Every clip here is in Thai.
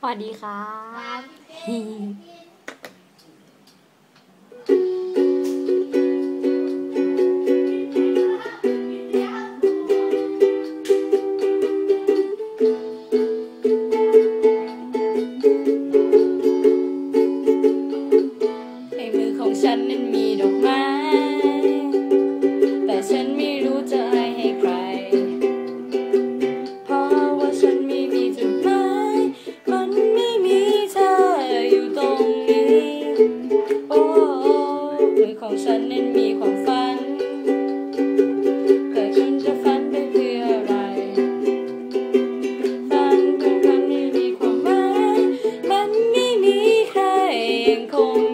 สวัสดีครับ ของฉันนั้นมีความฝันเธอคิดจะฝันเพื่ออะไร ฝันของฉันไม่มีความหมาย มันไม่มีใครยังคง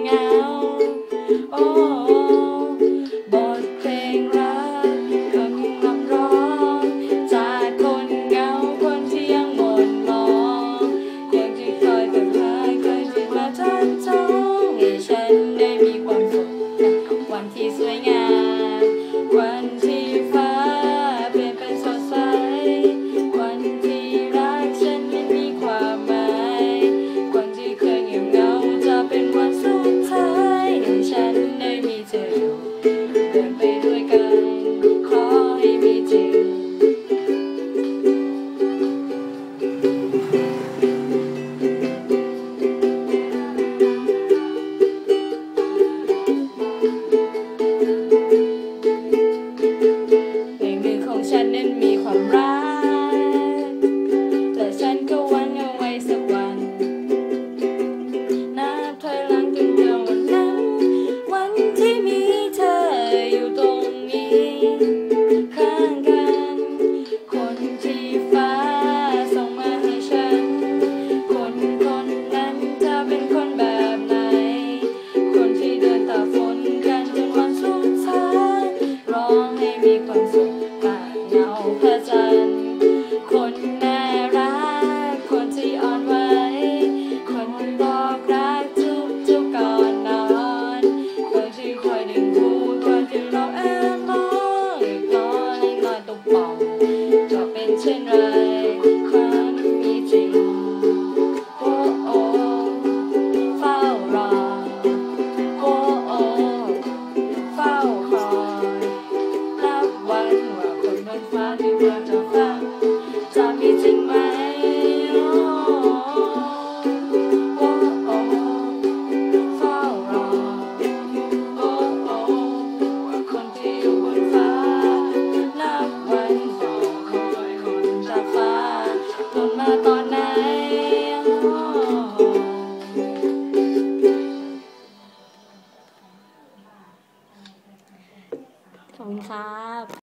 rain. เบื่จะฟังจะมีจริงไหมขอบคุณครับ